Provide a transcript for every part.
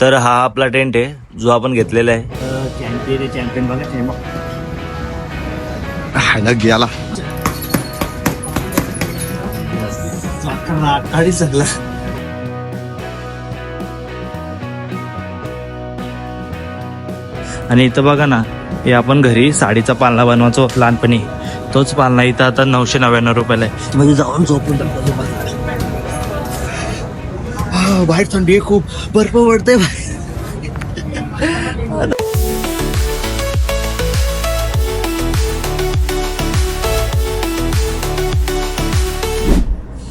तर हा आपला टेंट आहे जो आपण घेतलेला आहे. चॅम्पियन चॅम्पियन बघा गेला. सगळं आणि इथं बघा ना हे आपण घरी साडीचा पालना बनवायचो लहानपणी. तोच पालना इथं आता नऊशे नव्याण्णव रुपयाला आहे. म्हणजे जाऊन झोपून बाहेर थंडी आहे खूप बर्फ पडते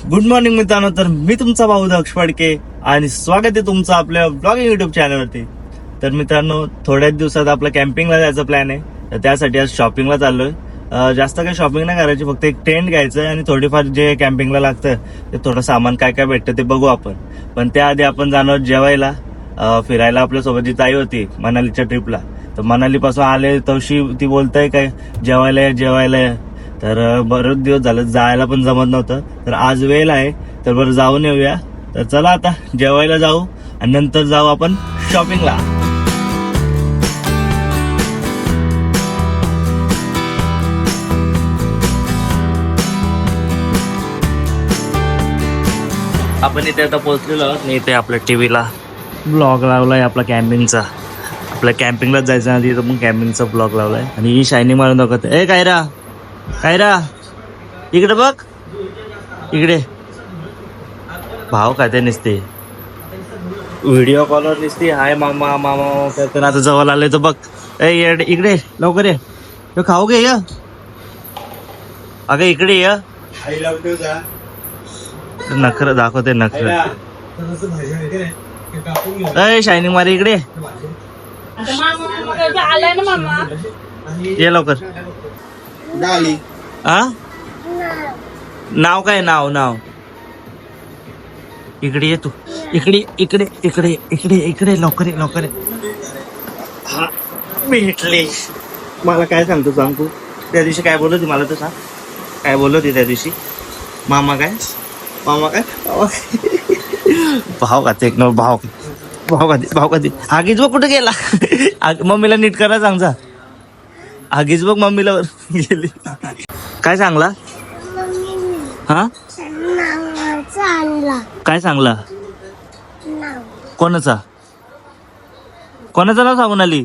गुड मॉर्निंग मित्रांनो तर मी तुमचा भाऊ दक्ष फडके आणि स्वागत आहे तुमचं आपल्या ब्लॉगिंग युट्यूब चॅनलवरती तर मित्रांनो थोड्याच दिवसात आपलं कॅम्पिंगला जायचं प्लॅन आहे. तर त्यासाठी आज शॉपिंगला चाललोय. जास्त काही शॉपिंग नाही करायची फक्त एक टेंट घ्यायचं आणि थोडीफार जे कॅम्पिंगला लागतं ते थोडं सामान काय काय भेटतं ते बघू आपण. पण त्याआधी आपण जाणार जेवायला. फिरायला आपल्यासोबत जी ताई होती मनालीच्या ट्रिपला तर मनालीपासून आले तवशी ती बोलताय काय जेवायला ये, जेवायला या. तर बरेच दिवस झालं जायला पण जमत नव्हतं. तर आज वेळ आहे तर बरं जाऊन येऊया. तर चला आता जेवायला जाऊ आणि नंतर जाऊ आपण शॉपिंगला आपण इथे आता पोहोचलेलो आहोत. आणि इथे आपल्या टीव्हीला ब्लॉग लावलाय आपला कॅम्पिंगचा. आपल्या कॅम्पिंगलाच जायचं आधी इथं पण कॅम्पिंगचा ब्लॉग लावलाय. आणि ही शायनिंग मारून दाखवत. ए कायरा! कायरा! इकडे बघ. इकडे. भाव काय ते नसते. व्हिडिओ कॉलवर नसते. हाय मामा मामा करताना आता जवळ आले तर बघ. ए येड- इकडे लवकर ये. खाऊ घे अगं इकडे ये. नखर दाखवते नखर. अय शायनिंग मारे इकडे. आलाय ना मामा ये लवकर. आ? नाव काय नाव नाव? इकडे ये तू. इकडे इकडे इकडे इकडे इकडे लवकर ये लवकर ये. हा भेटले मला काय सांगतो सांग? तू त्या दिवशी काय बोलत होती मला तर सांग? काय बोलत त्या दिवशी? मामा काय? मामा काय मामा भाव का ते न भाव भाव कधी भाव कधी आगीच बघ कुठे गेला आग- मम्मीला नीट करा सांगजा आगीच बघ मम्मीला वर गेली काय सांगला हा आणला काय सांगला कोणाचा कोणाचं नाव सांगून आली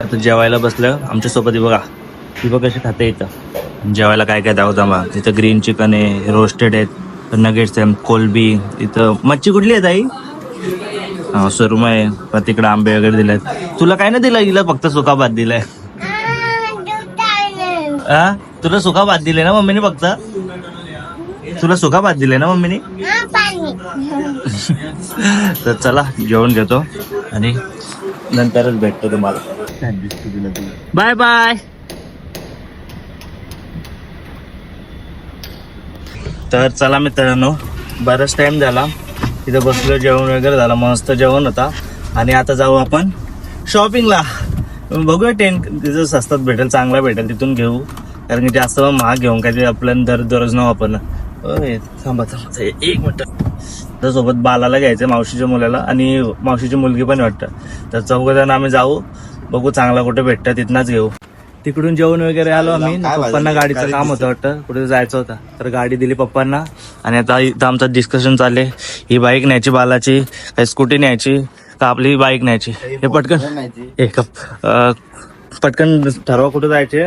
आता जेवायला बसलं आमच्यासोबत बघा. ती बघ कशी खाते इथं. जेवायला काय काय दाखवता मग इथं ग्रीन चिकन आहे रोस्टेड आहेत. नगेट्स आहे कोलबी इथं मच्छी कुठली आहे ताई? हा आहे. पण तिकडे आंबे वगैरे दिलेत. तुला काय नाही दिलं? हिला फक्त सुका भात दिलाय. हा? तुला सुका भात दिले ना मम्मीने फक्त? तुला सुका भात दिले ना मम्मीने? तर चला जेवण घेतो. आणि नंतरच भेटतो तुम्हाला. बाय बाय तर चला मित्रांनो बराच टाईम झाला. तिथं बसलो जेवण वगैरे झालं मस्त जेवण होता. आणि आता जाऊ आपण शॉपिंगला बघूया टेन तिथं स्वस्तात भेटेल चांगला भेटेल तिथून घेऊ. कारण की जास्त महाग घेऊन काय ते आपल्याला दर दररोज न वापरणं. थांबा थांबा एक मिनटं. सोबत बालाला घ्यायचं मावशीच्या मुलाला. आणि मावशीची मुलगी पण वाटतं. तर चौघजण आम्ही जाऊ बघू चांगला कुठे भेटतं तिथनंच घेऊ. तिकडून जेवण वगैरे आलो आम्ही. पप्पांना? गाडीचं काम होतं वाटतं? कुठे जायचं होतं? तर गाडी दिली पप्पांना. आणि आता इथं आमचं डिस्कशन चालले ही बाईक न्यायची बालाची काही स्कूटी न्यायची का आपली बाईक न्यायची? हे पटकन एक पटकन ठरवा कुठं जायचे.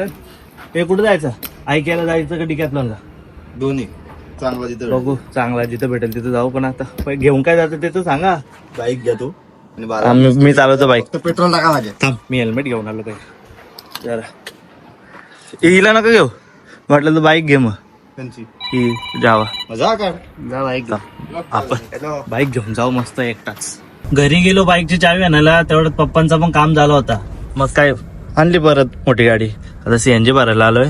हे कुठं जायचं? ऐकायला जायचं का डिकॅथलॉनला दोन्ही. चांगला तिथं बघू. चांगला जिथं भेटेल तिथं जाऊ पण आता. घेऊन काय जातं ते तर सांगा. बाईक घ्या तू. आणि बारा आम्ही- मी चालवतो बाईक पेट्रोल टाका माझ्या मी हेल्मेट घेऊन आलो काय जरा. हिला नका घेऊ. म्हटलं तर बाईक घे मग. त्यांची. ही जावा. मजा काढ जा बाईक आपण बाईक घेऊन जाऊ मस्त एकटाच. घरी गेलो बाईकची चावी आणायला तेवढ्यात पप्पांचा पण काम झालं होता. मग काय आणली परत मोठी गाडी. आता सीएनजी भरायला आलोय.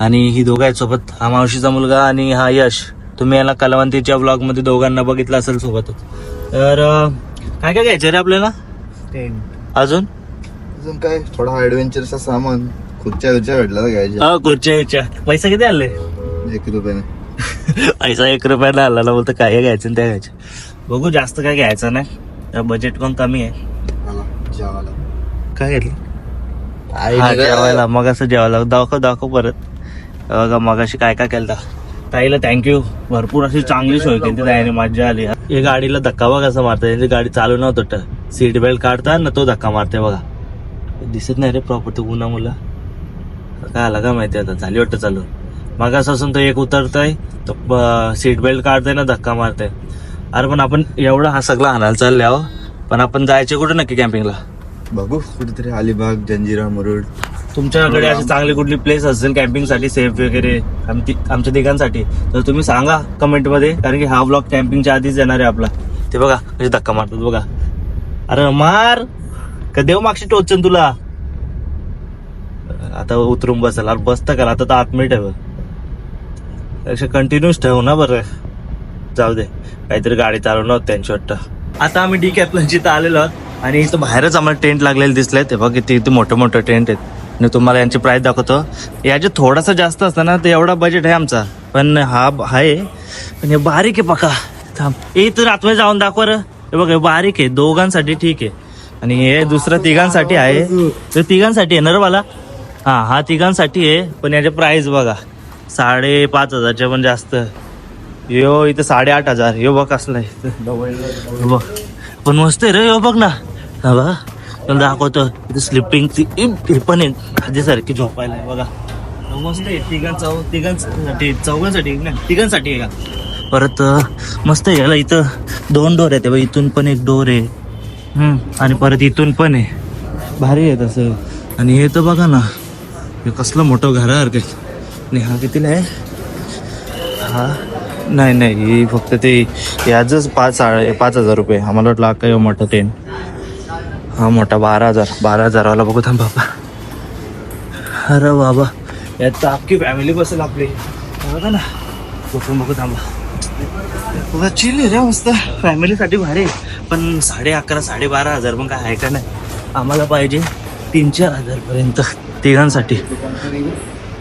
आणि ही दोघं आहेत सोबत. हा मावशीचा मुलगा आणि हा यश. तुम्ही याला कलवंतीच्या ब्लॉगमध्ये दोघांना बघितलं असेल सोबत तर काय काय घ्यायचं रे आपल्याला? अजून? अजून काय? थोडा ऍडव्हेंचरचा सामान. खुर्च्या विरच्या भेटला तर घ्यायच्या हा खुर्च्या पैसा किती आले? एक रुपयाने. पैसा एक रुपयाला आला बोलतो काय घ्यायचं आणि त्या घ्यायचं बघू जास्त काय घ्यायचं नाही. बजेट पण कमी आहे? मला जेवायला. काय घेतलं? आई हा नाही का? जेवायला मग असं जेवायला. दाखव दाखव परत. बघा मग अशी काय काय केलं ताईला थँक्यू भरपूर अशी चांगली सोय केली ताईने मजा आली. हे गाडीला धक्का बघा कसं मारता त्यांची गाडी चालू नव्हतं. सीट बेल्ट काढता ना तो धक्का मारते बघा. दिसत नाही रे प्रॉपर तो उन्हा मुला. काय आला का माहिती आता झाली वाटतं चालू. मग असं असून तो एक उतरतोय तो सीट बेल्ट काढतोय ना धक्का मारतोय. अरे पण आपण एवढा हा सगळा आणायला चालले आहो पण आपण जायचे कुठे नक्की कॅम्पिंगला बघू कुठेतरी अलिबाग जंजिरा मुरुड. तुमच्याकडे अशी चांगली कुठली प्लेस असेल कॅम्पिंगसाठी सेफ वगैरे आमची आमच्या तिघांसाठी तर तुम्ही सांगा कमेंटमध्ये कारण की हा ब्लॉग कॅम्पिंगच्या आधीच येणार आहे आपला. ते बघा कशी धक्का मारतात बघा. अरे मार! का देव मागशी टोचन तुला? आता उतरून बसेल. अरे बसतं का? आता तर आतमध्ये ठेव. त्यापेक्षा कंटिन्यूच ठेव ना बरं. जाऊ दे. काहीतरी गाडी चालवणार त्यांची वाटतं. आता आम्ही डी कॅपलन जिथं आलेलो आहोत आणि इथं बाहेरच आम्हाला टेंट लागलेले दिसले ते बघ किती इथे मोठे मोठे टेंट आहेत. आणि तुम्हाला यांची प्राईस दाखवतो. याचे थोडासा जास्त असतं ना तर एवढा बजेट आहे आमचा. पण हा आहे. पण हे बारीक आहे पका थांब. ए तर आतमध्ये जाऊन दाखव रे हे बघ बारीक आहे. दोघांसाठी ठीक आहे. आणि हे दुसरं तिघांसाठी आहे. ते तिघांसाठी आहे ना मला हा हा तिघांसाठी आहे पण याचे प्राइस बघा. साडे पाच हजारच्या पण जास्त. यो इथं साडेआठ हजार. यो बघ हे बघ. पण मस्त आहे रे यो बघ ना. हा बघा. तुला दाखवतो. इथं स्लिपिंग हे पण आहे. आधीसारखी झोपायला आहे बघा. मस्त आहे तिघांचा तिघांसाठी चौघांसाठी ना. तिघांसाठी आहे का परत मस्त आहे याला इथं दोन डोर आहेत. बघ, इथून पण एक डोर आहे. हम्म, आणि परत इथून पण आहे. भारी आहे तसं. आणि हे तर बघा ना. हे कसलं मोठं घरासारखं आहे आणि हा कितीला आहे हा? नाही नाही फक्त ते याचंच पाच पाच हजार रुपये. आम्हाला वाटलं हा काय मोठं टेन हा मोठा बारा हजार. बारा हजारवाला बघू थांब बाबा. अरे बाबा यात तर अख्खी फॅमिली बसेल आपली. बघा ना. बघून बघू थांबा. चिल रे मस्त. फॅमिलीसाठी भारी आहे. पण साडे अकरा साडेबारा हजार पण काय आहे का नाही? आम्हाला पाहिजे तीन चार हजारपर्यंत तिघांसाठी.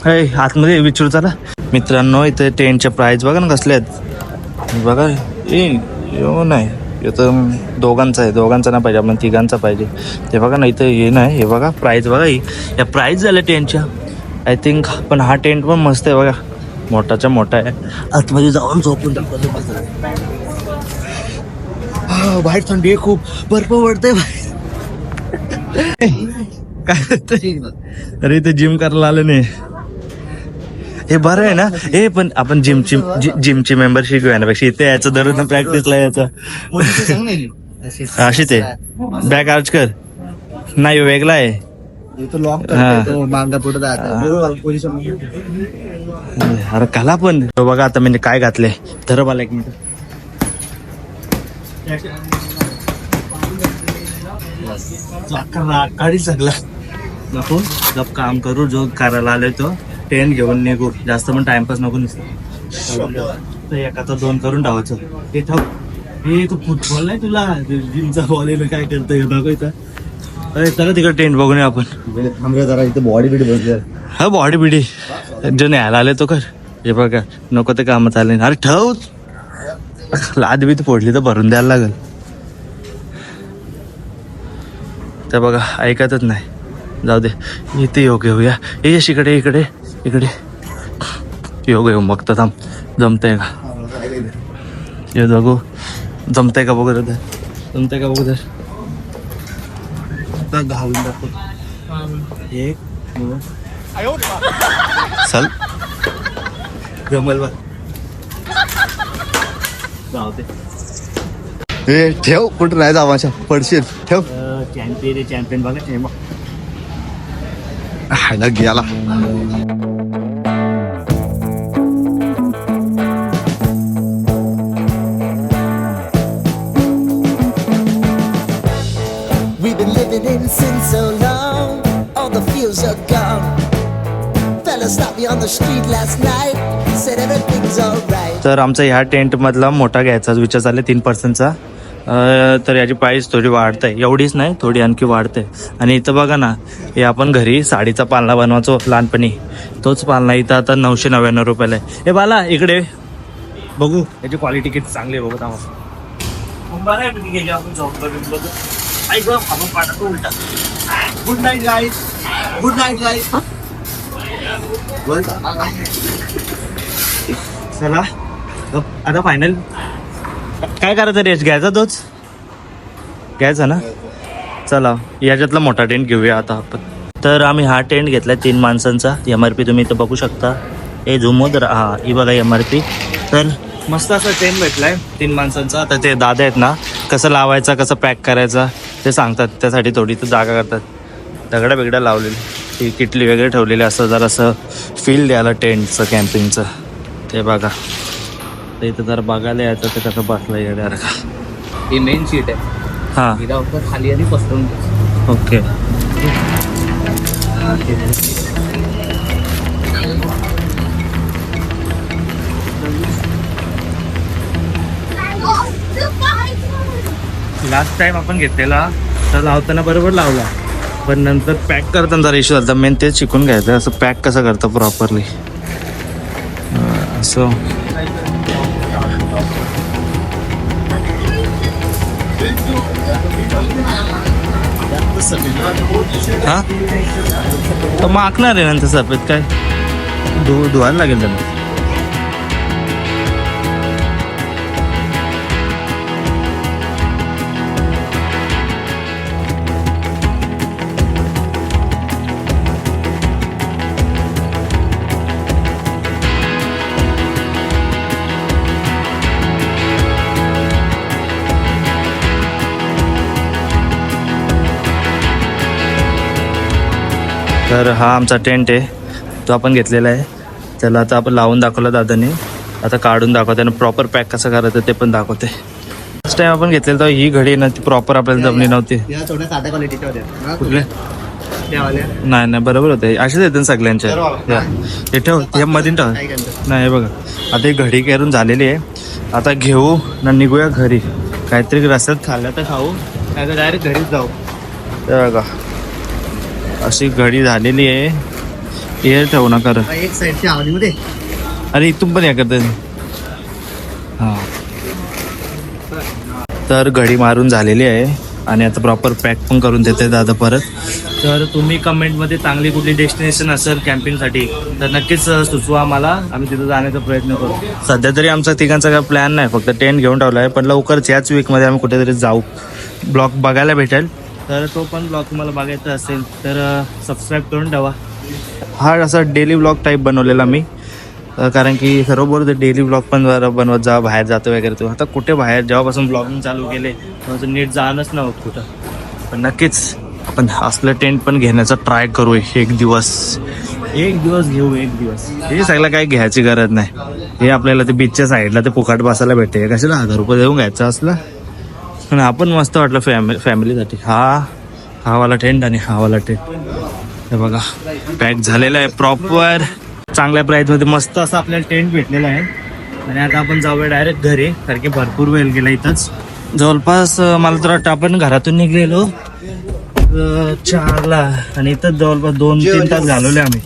अय आतमध्ये विचारू चला. मित्रांनो इथे टेंटच्या प्राईस बघा ना कसले आहेत. बघा ए यो नाही. हे तर दोघांचा आहे. दोघांचा नाही पाहिजे आपण तिघांचा पाहिजे. ते बघा ना इथं हे नाही हे बघा प्राईज बघा ही. या प्राईज झाल्या टेंटच्या. आय थिंक पण हा टेंट पण मस्त आहे बघा. मोठाच्या मोठा आहे. आतमध्ये जाऊन झोपून हा, बाहेर थंडी आहे खूप बर्फ पडते बाहेर. काय? अरे इथे जिम करायला आलं नाही. हे बरं आहे ना. हे पण आपण जिमची जि- जिमची मेंबरशिप घेण्यापेक्षा इथे यायचं दररोज प्रॅक्टिसला यायचं. अशी ते बॅक आर्च कर. नाही वेगळा आहे. अरे कला पण. तो बघा आता म्हणजे काय घातले धर मला एक मिनिट काढी सगळा नको. गप काम करू. जो करायला आलोय तो. टेन घेऊन निघू. जास्त पण टाइमपास नको नुसतं. तर एकाचा दोन करून टावायचं हे ठेव. हे तू फुटबॉल नाही तुला. जिमचा बॉल आहे काय करतोय? बघ इथं. अरे चला तिकडे टेंट बघून आपण. जरा इथे बॉडी बिडी बसल्या. हा बॉडी बिडी. जो न्यायला आले तो कर. हे बघा नको ते कामात आले. अरे ठेव. लाद बीत फोडली तर भरून द्यायला लागल. तर बघा ऐकतच नाही. जाऊ दे. इथे योग घेऊया ये यश इकडे इकडे इकडे. योग घेऊ मग तर थांब. जमतंय का? ये बघू जमतंय का बघू तर जमतंय का बघू तर घालून दाखव. एक दोन. चल. जमल बघ. जाऊ दे. ए ठेव. कुठं नाही जावाच्या पडशील. ठेव. चॅम्पियन चॅम्पियन हे बघ. احنا نرجع لها तर आमचा ह्या टेंट मधला मोठा घ्यायचा विचार चालले तीन पर्सेंटचा तर याची प्राइस थोडी वाढते. एवढीच नाही थोडी आणखी वाढते. आणि इथं बघा ना हे आपण घरी साडीचा पालना बनवायचो लहानपणी. तोच पालना इथं आता नऊशे नव्याण्णव रुपयाला आहे. हे बाला इकडे. बघू. याची क्वालिटी किती चांगली आहे बघू good night guys good night guys चला. आता फायनल काय करायचं रेस्ट घ्यायचा तोच? घ्यायचा ना? चला याच्यातला मोठा टेंट घेऊया आता आपण. तर आम्ही हा टेंट घेतला तीन माणसांचा. एम आर पी तुम्ही इथं बघू शकता. ए झुमो तर हा ही बघा एम आर पी तर मस्त असा टेंट भेटला आहे तीन माणसांचा. तर ते दादा आहेत ना कसं लावायचा कसं पॅक करायचा ते सांगतात. त्यासाठी थोडी तर जागा करतात. दगडा बिगडा लावलेली. ती किटली वगैरे ठेवलेली असं जरासं फील द्यायला टेंटचं कॅम्पिंगचं ते बघा. ते इथं जर बघायला यायचं ते कसं बसलं येणार का ही मेन सीट आहे. हां. हिला फक्त खाली आणि पसरवून घ्यायचं. ओके. लास्ट टाइम आपण घेतलेला तर लावताना बरोबर लावला. पण नंतर पॅक करताना जरा इश्यू झाला मेन तेच शिकून घ्यायचं. असं पॅक कसं करतं प्रॉपरली असं. हा? तर मग आखणार आहे नंतर सफेद काय? धु धुवायला लागेल त्यांना तर हा आमचा टेंट आहे. तो आपण घेतलेला आहे. त्याला आता आपण लावून दाखवला दादाने. आता काढून दाखवते आणि प्रॉपर पॅक कसं करायचं ते पण दाखवते. फर्स्ट टाइम आपण घेतलेलं तर ही घडी ना ती प्रॉपर आपल्याला जमली नव्हती. कुठले नाही नाही बरोबर होते. असेच येते ना सगळ्यांच्या. हे. ठेव हे मध्ये ठेव. नाही बघा. आता ही घडी करून झालेली आहे. आता घेऊ ना निघूया घरी. काहीतरी रस्त्यात खाल्लं तर खाऊ. नाही तर डायरेक्ट घरीच जाऊ. ते बघा. अशी घडी झालेली आहे. एअर ठेवू नका. एक साईडच्या आवडीमध्ये. अरे इथून पण या करते. हां. तर घडी मारून झालेली आहे आणि आता प्रॉपर पॅक पण करून देते दादा परत. तर तुम्ही कमेंटमध्ये चांगली कुठली डेस्टिनेशन असेल कॅम्पिंगसाठी तर नक्कीच सुचवा आम्हाला. आम्ही तिथं जाण्याचा प्रयत्न करू. सध्या तरी आमचा तिघांचा काय प्लॅन नाही फक्त टेंट घेऊन ठेवला आहे. पण लवकरच याच वीकमध्ये आम्ही कुठेतरी जाऊ. ब्लॉग बघायला भेटेल. तर तो पण ब्लॉग तुम्हाला बघायचा असेल तर सबस्क्राईब करून ठेवा. हा असा डेली ब्लॉग टाईप बनवलेला मी. कारण की सर्व बोलते डेली ब्लॉग पण जरा बनवत जा बाहेर जातो वगैरे तो. आता कुठे बाहेर? जेव्हापासून ब्लॉगिंग चालू केले तेव्हाचं नीट जाणंच नव्हतं कुठं. पण नक्कीच आपण असलं टेंट पण घेण्याचा ट्राय करू एक दिवस. एक दिवस घेऊ एक दिवस. हे सगळं काही घ्यायची गरज नाही. हे आपल्याला ते बीचच्या साईडला ते फुकाट बसायला भेटते. कशाला हजार रुपये देऊन घ्यायचं असलं? पण आपण मस्त वाटलं फॅमिली फॅमिलीसाठी हा हा वाला टेंट आणि हा वाला टेंट हे बघा पॅक झालेला आहे प्रॉपर चांगल्या प्राइसमध्ये मस्त असं आपल्याला टेंट भेटलेला आहे. आणि आता आपण जाऊया डायरेक्ट घरी कारण की भरपूर वेळ गेला इथंच. जवळपास मला तर वाटतं आपण घरातून निघलेलो. चारला. आणि इथंच जवळपास दोन तीन तास घालवले आम्ही.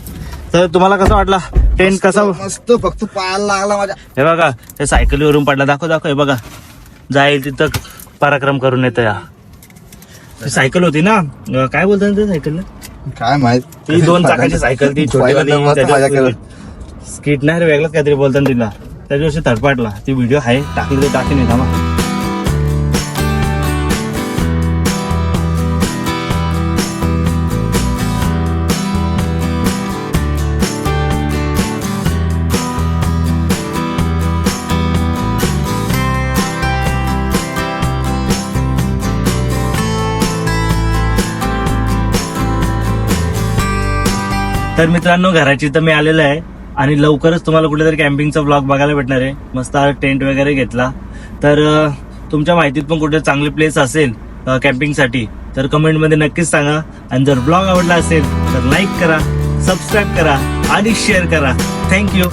तर तुम्हाला कसं वाटला? टेंट कसा मस्त फक्त पायाला लागला माझ्या. हे बघा हे सायकलीवरून पडला. दाखव दाखव हे बघा. जाईल तिथं पराक्रम करून येतं या ती सायकल होती ना? अं, काय बोलतात ते सायकलला? काय माहीत? ती दोन चाकाची सायकल ती पहिल्यांदा मस्त मजा केलं. स्किट नाही रे वेगळंच काहीतरी बोलतात तिला. त्या दिवशी थरपाटला ती व्हिडिओ आहे टाकली ते टाकी नाही थांबा. तर मित्रांनो घराची तर मी आलेलो आहे आणि लवकरच तुम्हाला कुठेतरी कॅम्पिंगचा ब्लॉग बघायला भेटणार आहे. मस्त टेंट वगैरे घेतला. तर तुमच्या माहितीत पण कुठे चांगली प्लेस असेल कॅम्पिंगसाठी तर कमेंटमध्ये नक्कीच सांगा. आणि जर ब्लॉग आवडला असेल तर लाईक करा सबस्क्राईब करा आणि शेअर करा. थँक्यू